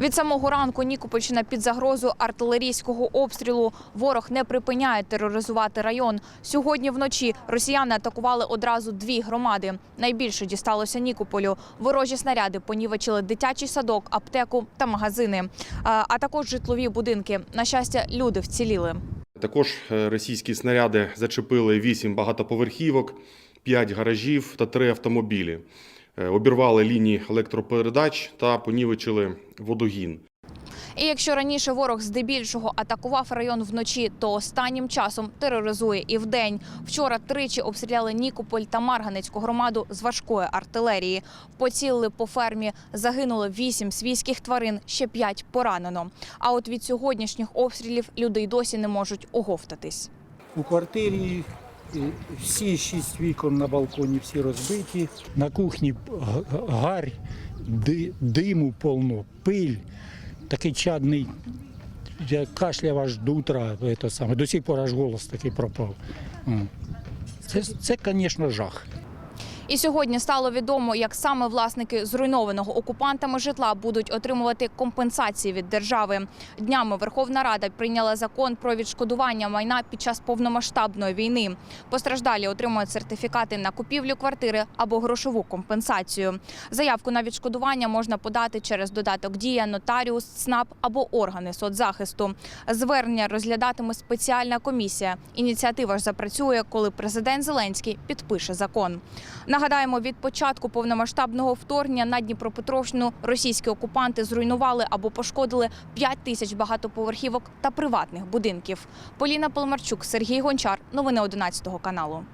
Від самого ранку Нікопольщина під загрозою артилерійського обстрілу. Ворог не припиняє тероризувати район. Сьогодні вночі росіяни атакували одразу дві громади. Найбільше дісталося Нікополю. Ворожі снаряди понівечили дитячий садок, аптеку та магазини, а також житлові будинки. На щастя, люди вціліли. Також е, російські снаряди зачепили 8 багатоповерхівок, 5 гаражів та 3 автомобілі. Е, Обірвали лінії електропередач та понівечили водогін. І якщо раніше ворог здебільшого атакував район вночі, то останнім часом тероризує і вдень. Вчора тричі обстріляли Нікополь та Марганецьку громаду з важкої артилерії. Поцілили по фермі, загинуло вісім свійських тварин, ще п'ять поранено. А от від сьогоднішніх обстрілів люди й досі не можуть оговтатись. У квартирі всі шість вікон на балконі, всі розбиті. На кухні гарь, диму повно, пиль, такий чадний. Я кашляв аж до утра, це саме. до сих пор аж голос такий пропав. Це, це, звісно, жах. І сьогодні стало відомо, як саме власники зруйнованого окупантами житла будуть отримувати компенсації від держави. Днями Верховна Рада прийняла закон про відшкодування майна під час повномасштабної війни. Постраждалі отримують сертифікати на купівлю квартири або грошову компенсацію. Заявку на відшкодування можна подати через додаток Дія, нотаріус, ЦНАП або органи соцзахисту. Звернення розглядатиме спеціальна комісія. Ініціатива ж запрацює, коли президент Зеленський підпише закон. Нагадаємо, від початку повномасштабного вторгнення на Дніпропетровщину російські окупанти зруйнували або пошкодили 5 тисяч багатоповерхівок та приватних будинків. Поліна Полмарчук, Сергій Гончар. Новини 11 каналу.